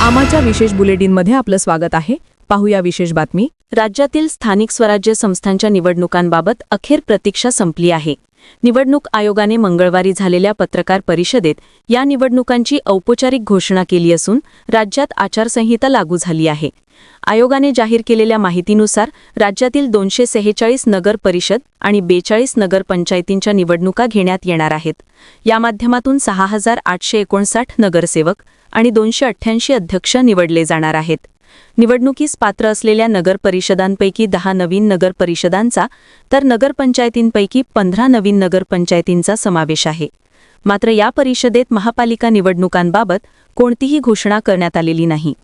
आमाच्या विशेष बुलेटिनमध्ये आपलं स्वागत आहे. पाहूया विशेष बातमी. राज्यातील स्थानिक स्वराज्य संस्थांच्या निवडणुकांबाबत अखेर प्रतीक्षा संपली आहे. निवडणूक आयोगाने मंगळवारी झालेल्या पत्रकार परिषदेत या निवडणुकांची औपचारिक घोषणा केली असून राज्यात आचारसंहिता लागू झाली आहे. आयोगाने जाहीर केलेल्या माहितीनुसार राज्यातील दोनशे सेहेचाळीस नगर परिषद आणि बेचाळीस नगरपंचायतींच्या निवडणुका घेण्यात येणार आहेत. या माध्यमातून सहा हजार आठशे एकोणसाठ नगरसेवक आणि दोनशे अठ्ठ्याऐंशी अध्यक्ष निवडले जाणार आहेत. निवडणुकीस पात्र असलेल्या नगरपरिषदांपैकी दहा नवीन नगर परिषदांचा तर नगरपंचायतींपैकी पंधरा नवीन नगरपंचायतींचा समावेश आहे. मात्र या परिषदेत महापालिका निवडणुकांबाबत कोणतीही घोषणा करण्यात आलेली नाही.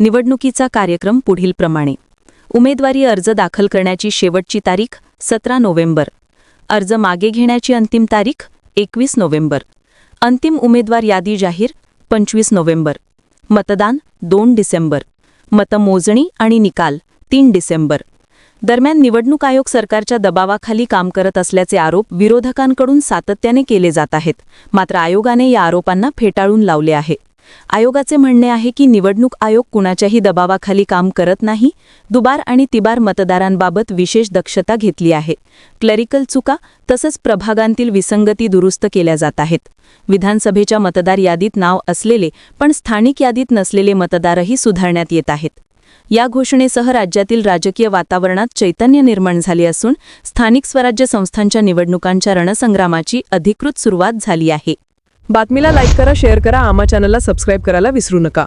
निवडणुकीचा कार्यक्रम पुढीलप्रमाणे उमेदवारी अर्ज दाखल करण्याची शेवटची तारीख सतरा नोव्हेंबर. अर्ज मागे घेण्याची अंतिम तारीख एकवीस नोव्हेंबर. अंतिम उमेदवार यादी जाहीर पंचवीस नोव्हेंबर. मतदान दोन डिसेंबर. मतमोजणी आणि निकाल तीन डिसेंबर. दरम्यान निवडणूक आयोग सरकारच्या दबावाखाली काम करत असल्याचे आरोप विरोधकांकडून सातत्याने केले जात आहेत. मात्र आयोगाने या आरोपांना फेटाळून लावले आहे. आयोगाचे म्हणणे आहे की निवडणूक आयोग कुणाच्याही दबावाखाली काम करत नाही. दुबार आणि तिबार मतदारांबाबत विशेष दक्षता घेतली आहे. क्लरिकल चुका तसंच प्रभागांतील विसंगती दुरुस्त केल्या जात आहेत. विधानसभेच्या मतदार यादीत नाव असलेले पण स्थानिक यादीत नसलेले मतदारही सुधारण्यात येत आहेत. या घोषणेसह राज्यातील राजकीय वातावरणात चैतन्य निर्माण झाले असून स्थानिक स्वराज्य संस्थांच्या निवडणुकांच्या रणसंग्रामाची अधिकृत सुरुवात झाली आहे. बातमीला लाईक करा शेअर करा आमा चॅनलला सबस्क्राईब करायला विसरू नका.